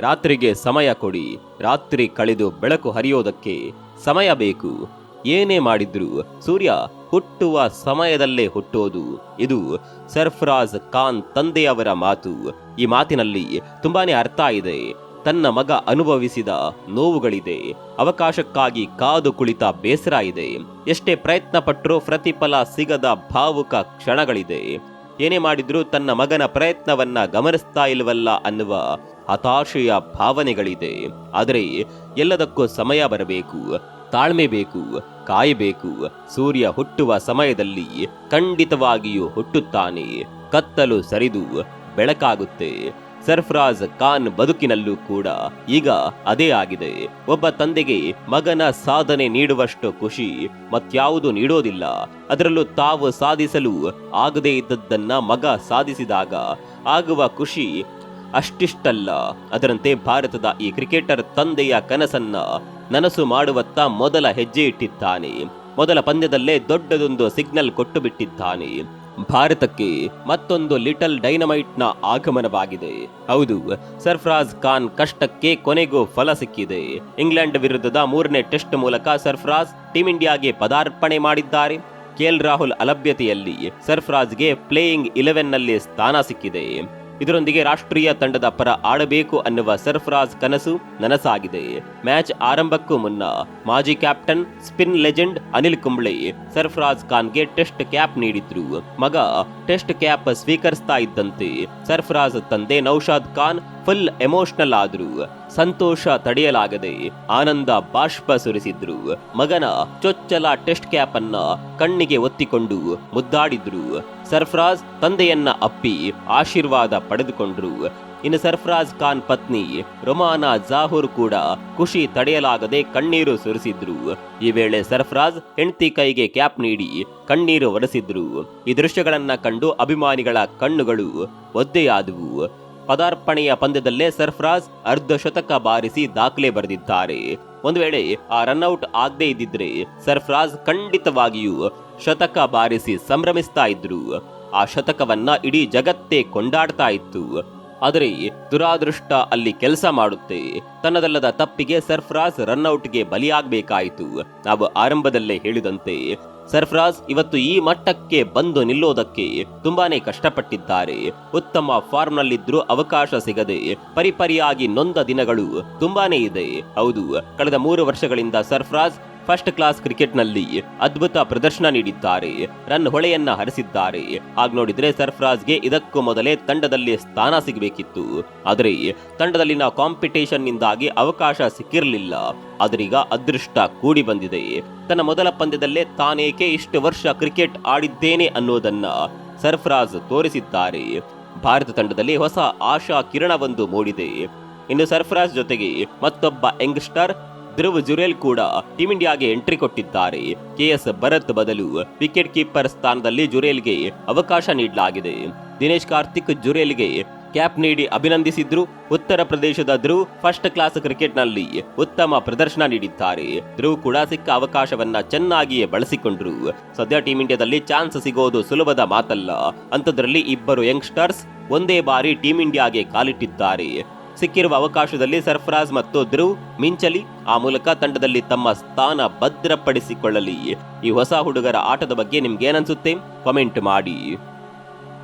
ರಾತ್ರಿಗೆ ಸಮಯ ಕೊಡಿ. ರಾತ್ರಿ ಕಳೆದು ಬೆಳಕು ಹರಿಯೋದಕ್ಕೆ ಸಮಯ ಬೇಕು. ಏನೇ ಮಾಡಿದ್ರು ಸೂರ್ಯ ಹುಟ್ಟುವ ಸಮಯದಲ್ಲೇ ಹುಟ್ಟೋದು. ಇದು ಸರ್ಫರಾಜ್ ಖಾನ್ ತಂದೆಯವರ ಮಾತು. ಈ ಮಾತಿನಲ್ಲಿ ತುಂಬಾನೇ ಅರ್ಥ ಇದೆ. ತನ್ನ ಮಗ ಅನುಭವಿಸಿದ ನೋವುಗಳಿದೆ. ಅವಕಾಶಕ್ಕಾಗಿ ಕಾದು ಕುಳಿತ ಬೇಸರ ಇದೆ. ಎಷ್ಟೇ ಪ್ರಯತ್ನ ಪಟ್ಟರೂ ಪ್ರತಿಫಲ ಸಿಗದ ಭಾವುಕ ಕ್ಷಣಗಳಿದೆ. ಏನೇ ಮಾಡಿದ್ರೂ ತನ್ನ ಮಗನ ಪ್ರಯತ್ನವನ್ನ ಗಮನಿಸ್ತಾ ಇಲ್ವಲ್ಲ ಅನ್ನುವ ಹತಾಶೆಯ ಭಾವನೆಗಳಿದೆ. ಆದರೆ ಎಲ್ಲದಕ್ಕೂ ಸಮಯ ಬರಬೇಕು, ತಾಳ್ಮೆ ಬೇಕು, ಕಾಯಬೇಕು. ಸೂರ್ಯ ಹುಟ್ಟುವ ಸಮಯದಲ್ಲಿ ಖಂಡಿತವಾಗಿಯೂ ಹುಟ್ಟುತ್ತಾನೆ. ಕತ್ತಲು ಸರಿದು ಬೆಳಕಾಗುತ್ತೆ. ಸರ್ಫರಾಜ್ ಖಾನ್ ಬದುಕಿನಲ್ಲೂ ಕೂಡ ಈಗ ಅದೇ ಆಗಿದೆ. ಒಬ್ಬ ತಂದೆಗೆ ಮಗನ ಸಾಧನೆ ನೀಡುವಷ್ಟು ಖುಷಿ ಮತ್ಯಾವುದು ನೀಡೋದಿಲ್ಲ. ಅದರಲ್ಲೂ ತಾವು ಸಾಧಿಸಲು ಆಗದೇ ಇದ್ದದ್ದನ್ನ ಮಗ ಸಾಧಿಸಿದಾಗ ಆಗುವ ಖುಷಿ ಅಷ್ಟಿಷ್ಟಲ್ಲ. ಅದರಂತೆ ಭಾರತದ ಈ ಕ್ರಿಕೆಟರ್ ತಂದೆಯ ಕನಸನ್ನ ನನಸು ಮಾಡುವತ್ತ ಮೊದಲ ಹೆಜ್ಜೆ ಇಟ್ಟಿದ್ದಾನೆ. ಮೊದಲ ಪಂದ್ಯದಲ್ಲೇ ದೊಡ್ಡದೊಂದು ಸಿಗ್ನಲ್ ಕೊಟ್ಟು ಬಿಟ್ಟಿದ್ದಾನೆ ಭಾರತಕ್ಕೆ ಮತ್ತೊಂದು ಲಿಟಲ್ ಡೈನಮೈಟ್ನ ಆಗಮನವಾಗಿದೆ. ಹೌದು, ಸರ್ಫರಾಜ್ ಖಾನ್ ಕಷ್ಟಕ್ಕೆ ಕೊನೆಗೂ ಫಲ ಸಿಕ್ಕಿದೆ. ಇಂಗ್ಲೆಂಡ್ ವಿರುದ್ಧದ ಮೂರನೇ ಟೆಸ್ಟ್ ಮೂಲಕ ಸರ್ಫರಾಜ್ ಟೀಂ ಇಂಡಿಯಾಗೆ ಪದಾರ್ಪಣೆ ಮಾಡಿದ್ದಾರೆ. ಕೆಎಲ್ ರಾಹುಲ್ ಅಲಭ್ಯತೆಯಲ್ಲಿ ಸರ್ಫರಾಜ್ಗೆ ಪ್ಲೇಯಿಂಗ್ ಇಲೆವೆನ್ನಲ್ಲಿ ಸ್ಥಾನ ಸಿಕ್ಕಿದೆ. ಇದರೊಂದಿಗೆ ರಾಷ್ಟ್ರೀಯ ತಂಡದ ಪರ ಆಡಬೇಕು ಅನ್ನುವ ಸರ್ಫರಾಜ್ ಕನಸು ನನಸಾಗಿದೆ. ಮ್ಯಾಚ್ ಆರಂಭಕ್ಕೂ ಮುನ್ನ ಮಾಜಿ captain, spin legend Anil Kumble Sarfaraz ಖಾನ್ಗೆ test cap ನೀಡಿದ್ರು. ಮಗ ಟೆಸ್ಟ್ ಕ್ಯಾಪ್ ಸ್ವೀಕರಿಸ್ತಾ ಇದ್ದಂತೆ ಸರ್ಫರಾಜ್ ತಂದೆ ನೌಶಾದ್ ಖಾನ್ ಫುಲ್ ಎಮೋಷನಲ್ ಆದ್ರು. ಸಂತೋಷ ತಡೆಯಲಾಗದೆ ಆನಂದ ಬಾಷ್ಪ ಸುರಿಸಿದ್ರು. ಮಗನ ಚೊಚ್ಚಲ ಟೆಸ್ಟ್ ಕ್ಯಾಪ್ ಅನ್ನ ಕಣ್ಣಿಗೆ ಒತ್ತಿಕೊಂಡು ಮುದ್ದಾಡಿದ್ರು. ಸರ್ಫರಾಜ್ ತಂದೆಯನ್ನ ಅಪ್ಪಿ ಆಶೀರ್ವಾದ ಪಡೆದುಕೊಂಡ್ರು. ಇನ್ನು ಸರ್ಫರಾಜ್ ಖಾನ್ ಪತ್ನಿ ರೊಮಾನಾ ಜಾಹೂರ್ ಕೂಡ ಖುಷಿ ತಡೆಯಲಾಗದೆ ಕಣ್ಣೀರು ಸುರಿಸಿದ್ರು. ಈ ವೇಳೆ ಸರ್ಫರಾಜ್ ಹೆಂಡತಿ ಕೈಗೆ ಕ್ಯಾಪ್ ನೀಡಿ ಕಣ್ಣೀರು ಒರೆಸಿದ್ರು. ಈ ದೃಶ್ಯಗಳನ್ನ ಕಂಡು ಅಭಿಮಾನಿಗಳ ಕಣ್ಣುಗಳು ಒದ್ದೆಯಾದವು. ಪದಾರ್ಪಣೆಯ ಪಂದ್ಯದಲ್ಲೇ ಸರ್ಫರಾಜ್ ಅರ್ಧ ಶತಕ ಬಾರಿಸಿ ದಾಖಲೆ ಬರೆದಿದ್ದಾರೆ. ಒಂದು ವೇಳೆ ಆ ರನ್ಔಟ್ ಆಗದೇ ಇದ್ದಿದ್ರೆ ಸರ್ಫರಾಜ್ ಖಂಡಿತವಾಗಿಯೂ ಶತಕ ಬಾರಿಸಿ ಸಂಭ್ರಮಿಸ್ತಾ ಇದ್ರು. ಆ ಶತಕವನ್ನ ಇಡೀ ಜಗತ್ತೇ ಕೊಂಡಾಡ್ತಾ ಇತ್ತು. ಆದರೆ ದುರಾದೃಷ್ಟ ಅಲ್ಲಿ ಕೆಲಸ ಮಾಡುತ್ತೆ. ತನ್ನದಲ್ಲದ ತಪ್ಪಿಗೆ ಸರ್ಫರಾಜ್ ರನ್ಔಟ್ಗೆ ಬಲಿಯಾಗಬೇಕಾಯಿತು. ನಾವು ಆರಂಭದಲ್ಲೇ ಹೇಳಿದಂತೆ ಸರ್ಫರಾಜ್ ಇವತ್ತು ಈ ಮಟ್ಟಕ್ಕೆ ಬಂದು ನಿಲ್ಲೋದಕ್ಕೆ ತುಂಬಾನೇ ಕಷ್ಟಪಟ್ಟಿದ್ದಾರೆ. ಉತ್ತಮ ಫಾರ್ಮ್ನಲ್ಲಿದ್ರೂ ಅವಕಾಶ ಸಿಗದೆ ಪರಿಪರಿಯಾಗಿ ನೊಂದ ದಿನಗಳು ತುಂಬಾನೇ ಇದೆ. ಹೌದು, ಕಳೆದ ಮೂರು ವರ್ಷಗಳಿಂದ ಸರ್ಫರಾಜ್ ಫಸ್ಟ್ ಕ್ಲಾಸ್ ಕ್ರಿಕೆಟ್ನಲ್ಲಿ ಅದ್ಭುತ ಪ್ರದರ್ಶನ ನೀಡಿದ್ದಾರೆ. ರನ್ ಹೊಳೆಯನ್ನ ಹರಿಸಿದ್ದಾರೆ. ಹಾಗೆ ನೋಡಿದ್ರೆ ಸರ್ಫರಾಜ್ಗೆ ಇದಕ್ಕೂ ಮೊದಲೇ ತಂಡದಲ್ಲಿ ಸ್ಥಾನ ಸಿಗಬೇಕಿತ್ತು. ಆದರೆ ತಂಡದಲ್ಲಿನ ಕಾಂಪಿಟೇಷನ್ ನಿಂದಾಗಿ ಅವಕಾಶ ಸಿಕ್ಕಿರಲಿಲ್ಲ. ಆದ್ರೀಗ ಅದೃಷ್ಟ ಕೂಡಿ ಬಂದಿದೆ. ತನ್ನ ಮೊದಲ ಪಂದ್ಯದಲ್ಲೇ ತಾನೇಕೆ ಇಷ್ಟು ವರ್ಷ ಕ್ರಿಕೆಟ್ ಆಡಿದ್ದೇನೆ ಅನ್ನೋದನ್ನ ಸರ್ಫ್ರಾಜ್ ತೋರಿಸಿದ್ದಾರೆ. ಭಾರತ ತಂಡದಲ್ಲಿ ಹೊಸ ಆಶಾ ಕಿರಣವೊಂದು ಮೂಡಿದೆ. ಇನ್ನು ಸರ್ಫರಾಜ್ ಜೊತೆಗೆ ಮತ್ತೊಬ್ಬ ಯಂಗ್ಸ್ಟರ್ ಧ್ರುವ್ ಜುರೇಲ್ ಕೂಡ ಟೀಂ ಇಂಡಿಯಾಗೆ ಎಂಟ್ರಿ ಕೊಟ್ಟಿದ್ದಾರೆ. ಕೆಎಸ್ ಭರತ್ ಬದಲು ವಿಕೆಟ್ ಕೀಪರ್ ಸ್ಥಾನದಲ್ಲಿ ಜುರೇಲ್ಗೆ ಅವಕಾಶ ನೀಡಲಾಗಿದೆ. ದಿನೇಶ್ ಕಾರ್ತಿಕ್ ಜುರೇಲ್ಗೆ ಕ್ಯಾಪ್ ನೀಡಿ ಅಭಿನಂದಿಸಿದ್ರು. ಉತ್ತರ ಪ್ರದೇಶದ ಧ್ರುವ್ ಫಸ್ಟ್ ಕ್ಲಾಸ್ ಕ್ರಿಕೆಟ್ನಲ್ಲಿ ಉತ್ತಮ ಪ್ರದರ್ಶನ ನೀಡಿದ್ದಾರೆ. ಧ್ರುವ್ ಕೂಡ ಸಿಕ್ಕ ಅವಕಾಶವನ್ನ ಚೆನ್ನಾಗಿಯೇ ಬಳಸಿಕೊಂಡ್ರು. ಸದ್ಯ ಟೀಂ ಇಂಡಿಯಾದಲ್ಲಿ ಚಾನ್ಸ್ ಸಿಗೋದು ಸುಲಭದ ಮಾತಲ್ಲ. ಅಂಥದ್ರಲ್ಲಿ ಇಬ್ಬರು ಯಂಗ್ಸ್ಟರ್ಸ್ ಒಂದೇ ಬಾರಿ ಟೀಂ ಇಂಡಿಯಾಗೆ ಕಾಲಿಟ್ಟಿದ್ದಾರೆ. ಸಿಕ್ಕಿರುವ ಅವಕಾಶದಲ್ಲಿ ಸರ್ಫರಾಜ್ ಮತ್ತು ಧ್ರುವ್ ಮಿಂಚಲಿ ಆ ಮೂಲಕ ತಂಡದಲ್ಲಿ ತಮ್ಮ ಸ್ಥಾನ ಭದ್ರಪಡಿಸಿಕೊಳ್ಳಲಿ. ಈ ಹೊಸ ಹುಡುಗರ ಆಟದ ಬಗ್ಗೆ ನಿಮ್ಗೇನನ್ಸುತ್ತೆ? ಕಮೆಂಟ್ ಮಾಡಿ.